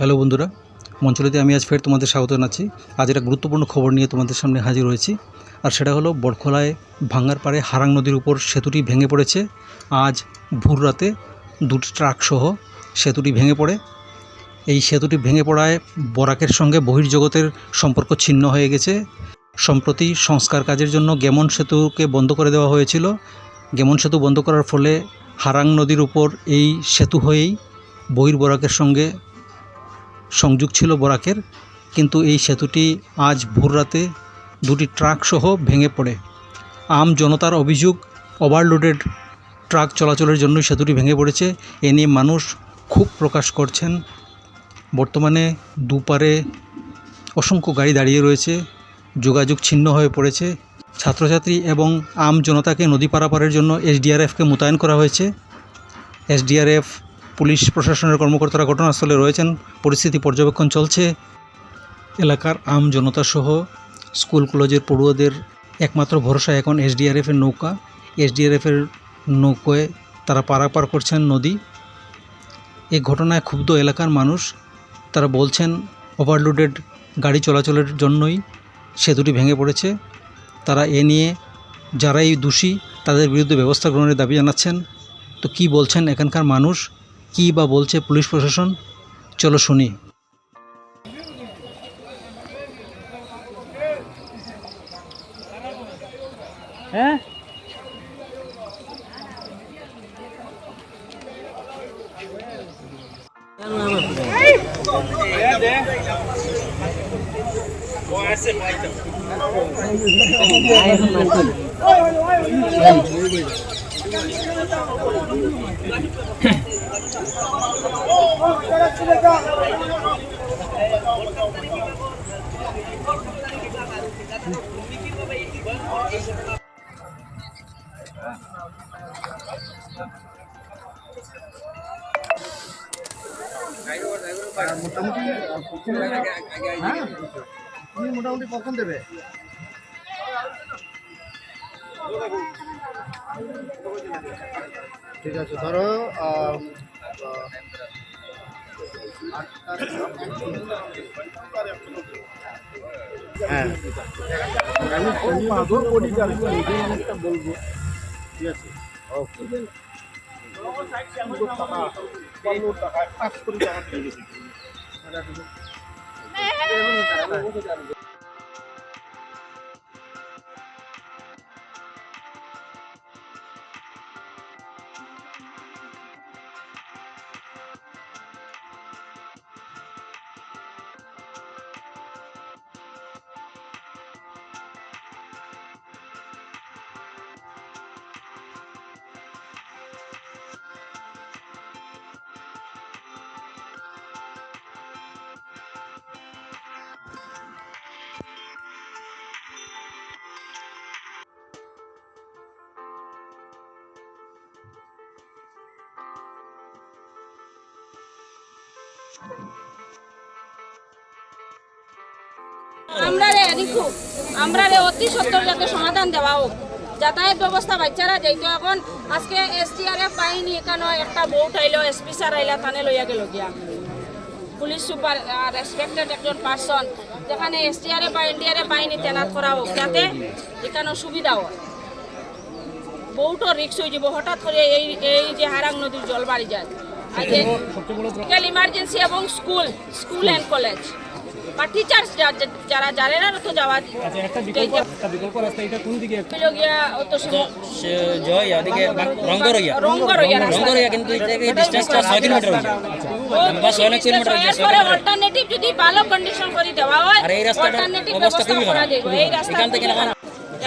Hello বন্ধুরা, মঞ্চলিতে আমি আজ ফের তোমাদের স্বাগত জানাচ্ছি। আজ একটা গুরুত্বপূর্ণ খবর নিয়ে তোমাদের সামনে হাজির হয়েছি, আর সেটা হলো বটখোলায় ভাঙ্গার পাড়ে হারাং নদীর উপর সেতুটি ভেঙে পড়েছে। আজ ভোর রাতে দুটি ট্রাকসহ সেতুটি ভেঙে পড়ে। এই সেতুটি ভেঙে পড়ায় বরাকের সঙ্গে বহির্জগতের সম্পর্ক ছিন্ন হয়ে গেছে। সম্প্রতি সংস্কার কাজের জন্য গেমন সেতুকে বন্ধ করে দেওয়া হয়েছিল। গেমন সেতু বন্ধ করার ফলে হারাং নদীর উপর এই সেতু হয়েই বহির্বরাকের সঙ্গে সংযোগ ছিল বরাকের, কিন্তু এই সেতুটি আজ ভোর রাতে দুটি ট্রাক সহ ভেঙে পড়ে। আম জনতার অভিযোগ, ওভারলোডেড ট্রাক চলাচলের জন্যই সেতুটি ভেঙে পড়েছে। এ নিয়ে মানুষ খুব প্রকাশ করছেন। বর্তমানে দুপারে অসংখ্য গাড়ি দাঁড়িয়ে রয়েছে। যোগাযোগ ছিন্ন হয়ে পড়েছে। ছাত্রছাত্রী এবং আম জনতাকে নদী পারাপারের জন্য এসডিআরএফকে মোতায়েন করা হয়েছে। এসডিআরএফ পুলিশ প্রশাসনের কর্মকর্তারা ঘটনাস্থলে রয়েছেন। পরিস্থিতি পর্যবেক্ষণ চলছে। এলাকার আম জনতা সহ স্কুল, কলেজের পড়ুয়াদের একমাত্র ভরসা এখন এসডিআরএফের নৌকা। এসডিআরএফের নৌকোয় তারা পারাপার করছেন নদী। এই ঘটনায় ক্ষুব্ধ এলাকার মানুষ, তারা বলছেন, ওভারলোডেড গাড়ি চলাচলের জন্যই সেতুটি ভেঙে পড়েছে। তারা এ নিয়ে যারাই দোষী, তাদের বিরুদ্ধে ব্যবস্থা গ্রহণের দাবি জানাচ্ছেন। তো কি বলছেন এখানকার মানুষ? কী বা বলছে পুলিশ প্রশাসন? চলো শুনি। হ্যাঁ? তুমি মোটামুটি কখন দেবে ঠিক আছে ধরো আহ, আহ, হ্যাঁ আমি বলব ঠিক আছে ওকে আমরা রে রিকু আমরা রে অতি সত্তর যাতে সমাধান দেওয়া হোক। যাতায়াত ব্যবস্থা বাচ্চারা যাইতো এখন আজকে এসটিআরএফ বাহিনী এখানে একটা বোট আইলো এসপি স্যার আইলা থানে লইয়া গেল গিয়া। পুলিশ সুপার রেসপেক্টেড একজন পার্সন যেখানে এসটিআরএফ বা এনডিআরএফ বাহিনী তেনাত করা হোক, যাতে এখানে সুবিধা হয়। বহুটো রিক্স হয়ে যাব হঠাৎ করে এই এই যে হারাং নদীর জল বাড়ি যায়। মেডিকেল ইমার্জেন্সি এবং স্কুল স্কুল অ্যান্ড কলেজ বা টিচার্স যারা জানে না তো যাওয়া আচ্ছা একটা বিকল্প একটা বিকল্প রাস্তা এটা কোন দিকে? গিয়া অত সময় জয় ওদিকে রঙ্গরইয়া। রঙ্গরইয়া রাস্তা। রঙ্গরইয়া কিন্তু ডিস্টেন্সটা ছয় কিলোমিটার হয়েছে। বা ছয় অনেক কিলোমিটার হয়েছে ছয় এরপরে কিলোমিটার অল্টারনেটিভ যদি ভালো কন্ডিশন করে দেওয়া হয় আর অল্টারনেটিভ ব্যবস্থা করা যাবে এই রাস্তা এখান থেকে খুবই এখন খারাপ।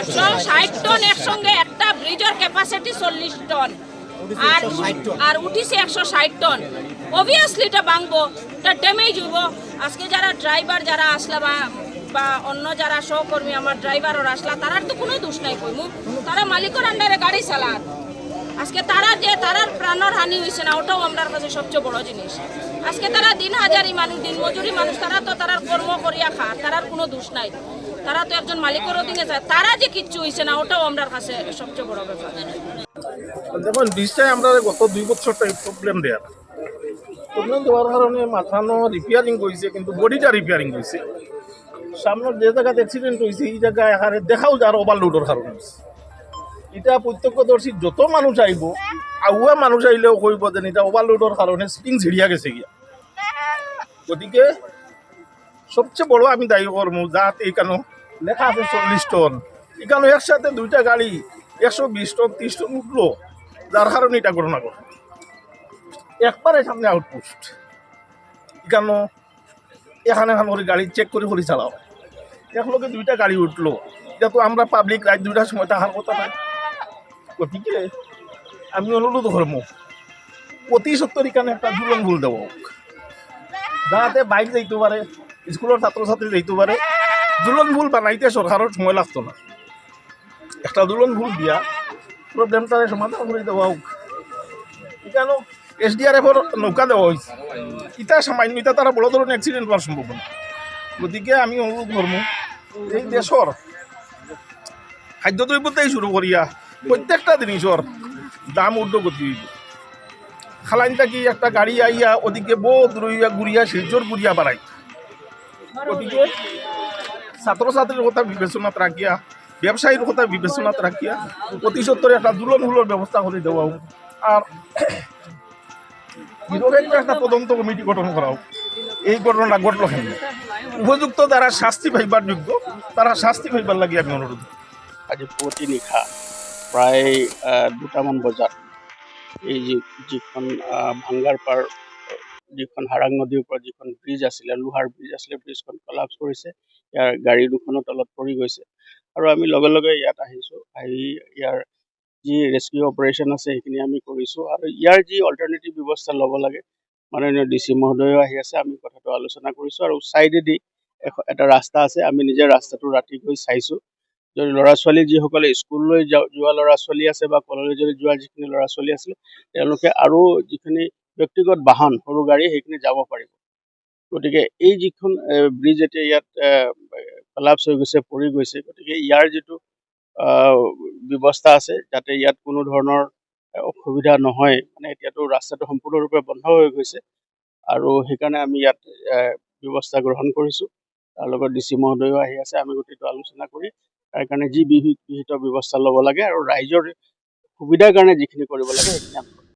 একশো ষাট টন একসঙ্গে একটা ব্রিজের ক্যাপাসিটি চল্লিশ টন। আর আর উঠিছে একশো ষাট টন। অবভিয়াসলি এটা ভাঙবো এটা ড্যামেজ হইব। আজকে যারা ড্রাইভার যারা আসলা বা বা অন্য যারা সহকর্মী আমার ড্রাইভাররা আসলা তারার তো কোনো দোষ নাই কইমু। তারা মালিকের আন্ডারে গাড়ি চালান আজকে তারা যে তারার প্রাণর হানি হয়েছে না ওটাও আমার কাছে সবচেয়ে বড় জিনিস। আজকে তারা দিন হাজারি মানুষ দিন মজুরি মানুষ তারা তো তারার কর্ম করিয়া খা তারার কোনো দোষ নাই। তারা তো একজন মালিকের অধীনে যায়। তারা যে কিচ্ছু হয়েছে না ওটাও আমার কাছে সবচেয়ে বড় ব্যাপার। যেমন ব্রিজটায় আমরা গত দুই বছর প্রবলেম দেয়া টুর্নামেন্ট দেওয়ার কারণে মাথানো রিপেয়ারিং করছে কিন্তু বডিটা রিপেয়ারিং করছে সামনের যে জায়গাতে অ্যাক্সিডেন্ট হয়েছে এই জায়গায় এখানে দেখাও যার ওভারলোডের কারণে। এটা প্রত্যক্ষদর্শী যত মানুষ আইব আগুয়া মানুষ আইলেও কইব যে এটা ওভারলোডের কারণে স্প্রিং ছিড়িয়া গেছে গিয়া। গতিকে সবচেয়ে বড় আমি দায়ী করব যাতে এখানে লেখা আছে চল্লিশ টন। এখানে একসাথে দুইটা গাড়ি একশো বিশ টন, ত্রিশ টন উঠল। যার কারণে এটা ঘটনা ঘটে একবারে সামনে আউটপোস্ট এখানে এখানে এখানে করে গাড়ি চেক করে করে চালাও। এক লোকে দুইটা গাড়ি উঠল। এটা আমরা পাবলিক রাত দুইটার সময় তাহার কথা নাই। গতিকে আমি অনুরোধ করব, অতি সত্তর এখানে একটা দুলন ভুল দেবো। যাতে বাইক যাইতে পারে, স্কুলের ছাত্রছাত্রী যাইতে পারে, দুলন ভুল বানাইতে সরকারের সময় লাগতো না। একটা দুলন ভুল দিয়া প্রবলেমটারে সমাধান করে দেওয়া হোক। এখানে এসডিআরএফের নৌকা দেওয়া হয়েছে। ইটা সামান্য ইটা তারা বড় ধরনের অ্যাক্সিডেন্ট হওয়ার সম্ভাবনা। গতিকে আমি অনুরোধ করব, এই দেশর খাদ্যদ্রব্যতেই শুরু করিয়া প্রত্যেকটা জিনিসের দাম ঊর্ধ্বগতি হইব। খালাইনটা কি একটা গাড়ি আইয়া ওদিকে বহুত রইয়া ঘুরিয়া শিলচর ঘুরিয়া বাড়াই গতিকে ছাত্রছাত্রীর কথা বিবেচনা রাখিয়া ব্যবসায়ীর কথা বিবেচনাত রাখিয়া অতি সত্তরে একটা দুলন হুলোর ব্যবস্থা করে দেওয়া হোক। আর নিরপেক্ষ একটা তদন্ত কমিটি গঠন করা হোক এই ঘটনাটা ঘটল কেন? উপযুক্ত যারা শাস্তি পাইবার যোগ্য তারা শাস্তি পাইবার লাগে আমি অনুরোধ আজি পুৱতি নিশা প্ৰায় দুটামান বজাত। এই যি যিখন আহ, ভাঙ্গাৰ পাৰ যিখন হাৰাং নদীৰ ওপৰত যিখন ব্ৰিজ আছিলে লোহাৰ ব্ৰিজ আছিলে ব্ৰিজখন কলাপছ কৰিছে ইয়াৰ গাড়ী দুখনো তলত পৰি গৈছে। আৰু আমি লগে লগে ইয়াত আহিছোঁ আহি ইয়াৰ যি ৰেস্কিউ অপাৰেশ্যন আছে সেইখিনি আমি কৰিছোঁ। আৰু ইয়াৰ যি অল্টাৰনেটিভ ব্যৱস্থা ল'ব লাগে মাননীয় ডি চি মহোদয়ো আহি আছে আমি কথাটো আলোচনা কৰিছোঁ। আৰু ছাইডেদি এখ- এটা ৰাস্তা আছে আমি নিজে ৰাস্তাটো ৰাতি গৈ চাইছোঁ। যদি ল'ৰা ছোৱালী যিসকলে স্কুললৈ যোৱা ল'ৰা ছোৱালী আছে বা কলেজলৈ যোৱা যিখিনি ল'ৰা ছোৱালী আছিলে তেওঁলোকে আৰু যিখিনি ব্যক্তিগত বাহন সৰু গাড়ী সেইখিনি যাব পাৰিব গতিকে এই যিখন ব্ৰিজ এতিয়া ইয়াত কলাপছ হৈ গৈছে পৰি গৈছে গতিকে ইয়াৰ যিটো ব্যৱস্থা আছে যাতে ইয়াত কোনো ধৰণৰ অসুবিধা নহয় মানে এতিয়াতো ৰাস্তাটো সম্পূৰ্ণৰূপে বন্ধ হৈ গৈছে আৰু সেইকাৰণে আমি ইয়াত ব্যৱস্থা গ্ৰহণ কৰিছোঁ তাৰ লগত ডি চি মহোদয়ো আহি আছে আমি গোটেইটো আলোচনা কৰি তাৰ কাৰণে যি বিহি- বিহিত ব্যৱস্থা ল'ব লাগে আৰু ৰাইজৰ সুবিধাৰ কাৰণে যিখিনি কৰিব লাগে সেইখিনি আমি।